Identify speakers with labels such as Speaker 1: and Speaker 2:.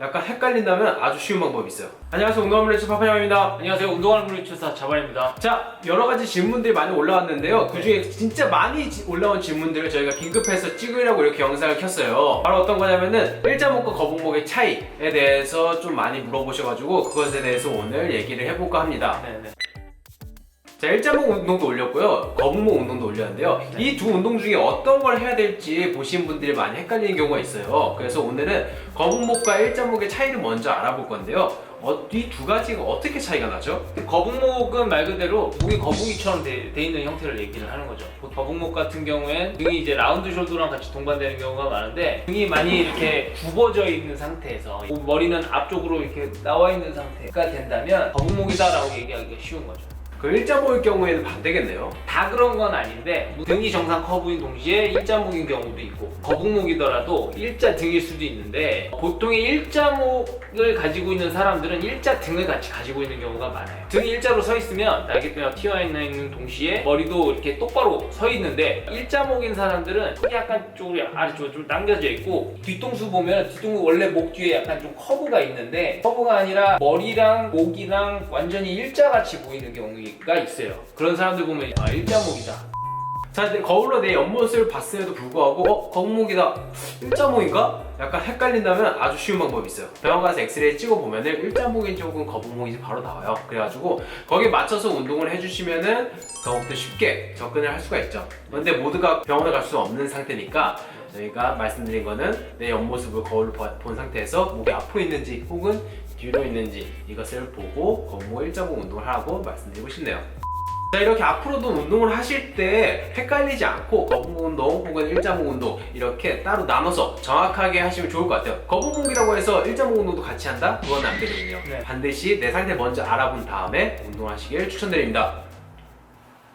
Speaker 1: 약간 헷갈린다면 아주 쉬운 방법이 있어요. 안녕하세요. 운동하는 레츠 파파형입니다.
Speaker 2: 안녕하세요. 운동하는 물리치사 자발입니다.
Speaker 1: 자, 여러 가지 질문들이 많이 올라왔는데요. 그 중에 진짜 많이 지- 올라온 질문들을 저희가 긴급해서 찍으려고 이렇게 영상을 켰어요. 바로 어떤 거냐면은 일자목과 거북목의 차이에 대해서 좀 많이 물어보셔가지고 그것에 대해서 오늘 얘기를 해볼까 합니다.
Speaker 2: 네네.
Speaker 1: 자, 일자목 운동도 올렸고요. 거북목 운동도 올렸는데요.
Speaker 2: 네.
Speaker 1: 이두 운동 중에 어떤 걸 해야 될지 보신 분들이 많이 헷갈리는 경우가 있어요. 그래서 오늘은 거북목과 일자목의 차이를 먼저 알아볼 건데요. 어, 이두 가지가 어떻게 차이가 나죠?
Speaker 2: 거북목은 말 그대로 목이 거북이처럼 돼, 돼 있는 형태를 얘기를 하는 거죠. 그 거북목 같은 경우엔 등이 이제 라운드 숄더랑 같이 동반되는 경우가 많은데 등이 많이 이렇게 굽어져 있는 상태에서 머리는 앞쪽으로 이렇게 나와 있는 상태가 된다면 거북목이다라고 얘기하기가 쉬운 거죠.
Speaker 1: 그 일자목의 경우에는 반대겠네요.
Speaker 2: 다 그런 건 아닌데 등이 정상 커브인 동시에 일자목인 경우도 있고 거북목이더라도 일자 등일 수도 있는데 보통의 일자목을 가지고 있는 사람들은 일자 등을 같이 가지고 있는 경우가 많아요 등이 일자로 서 있으면 날개뼈가 튀어 있는 동시에 머리도 이렇게 똑바로 서 있는데 일자목인 사람들은 약간 쪽으로 아래쪽으로 좀 당겨져 있고 뒤통수 보면 뒤통수 원래 목 뒤에 약간 좀 커브가 있는데 커브가 아니라 머리랑 목이랑 완전히 일자같이 보이는 경우 가 있어요 그런 사람들 보면 아 일자목이다
Speaker 1: 자, 근데 거울로 내 옆모습을 봤음에도 불구하고 어? 거북목이다. 일자목인가? 약간 헷갈린다면 아주 쉬운 방법이 있어요. 병원 가서 엑스레이 찍어보면 은 일자목인지 혹은 거북목인지 바로 나와요. 그래가지고 거기에 맞춰서 운동을 해주시면 은 더욱더 쉽게 접근을 할 수가 있죠. 근데 모두가 병원에 갈 수 없는 상태니까 저희가 말씀드린 거는 내 옆모습을 거울로 봐- 본 상태에서 목이 앞으로 있는지 혹은 뒤로 있는지 이것을 보고 거북목 일자목 운동을 하라고 말씀드리고 싶네요. 자 이렇게 앞으로도 운동을 하실 때 헷갈리지 않고 거북목 운동 혹은 일자목 운동 이렇게 따로 나눠서 정확하게 하시면 좋을 것 같아요 거북목이라고 해서 일자목 운동도 같이 한다? 그건 안 되거든요
Speaker 2: 네.
Speaker 1: 반드시 내 상태 먼저 알아본 다음에 운동하시길 추천드립니다